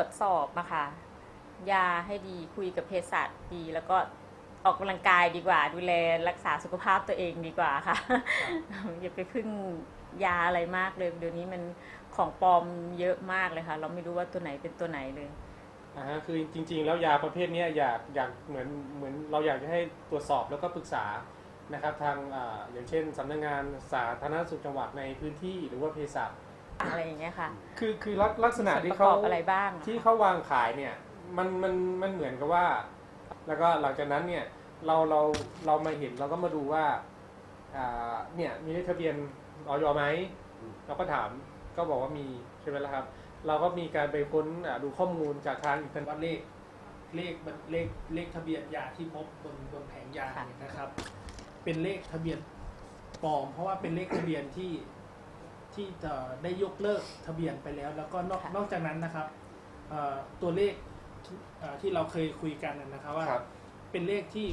วจสอบมาค่ะ ยาให้ดีคุยกับเภสัชดี แล้วก็ออกกำลังกายดีกว่า ดูแลรักษาสุขภาพตัวเองดีกว่าค่ะ อย่าไปพึ่งยาอะไรมากเลย เดี๋ยวนี้มันของปลอมเยอะมากเลยค่ะ เราไม่รู้ว่าตัวไหนเป็นตัวไหนเลยอ่าฮะคือจริง ๆ แล้วยาประเภทนี้อยากอยากเหมือนเหมือนเราอยากจะให้ตรวจสอบแล้วก็ปรึกษานะครับทางอ่าอย่างเช่นสำนักงานสาธารณสุขจังหวัดในพื้นที่หรือว่าเภสัช อะไรอย่างเงี้ยค่ะ คือคือลักลักษณะส่วนที่ประกเขาอบอะไรบ้าง ที่เขาวางขายเนี่ยมันมันมันเหมือนกับว่า แล้วก็หลังจากนั้นเนี่ยเราเราเรามาเห็นเราก็มาดูว่าอ่าเนี่ยมีเลขทะเบียนออยไหมเราก็ถามก็บอกว่ามีใช่ไหมล่ะครับ เราก็มีการไปค้นอ่าดูข้อมูลจากทางอินเทอร์เน็ตว่าเลขเลขบัตรเลขเลขทะเบียนยาที่พบบนบนแผงยาค่ะเนี่ยนะครับ เป็นเลขทะเบียนปลอม เพราะว่าเป็นเลขทะเบียนที่ ที่จะได้ยกเลิกทะเบียนไปแล้ว แล้วก็นอกนอกจากนั้นนะครับเอ่อตัวเลขที่เอ่อที่เราเคยคุยกันนะครับว่าครับเป็นเลขที่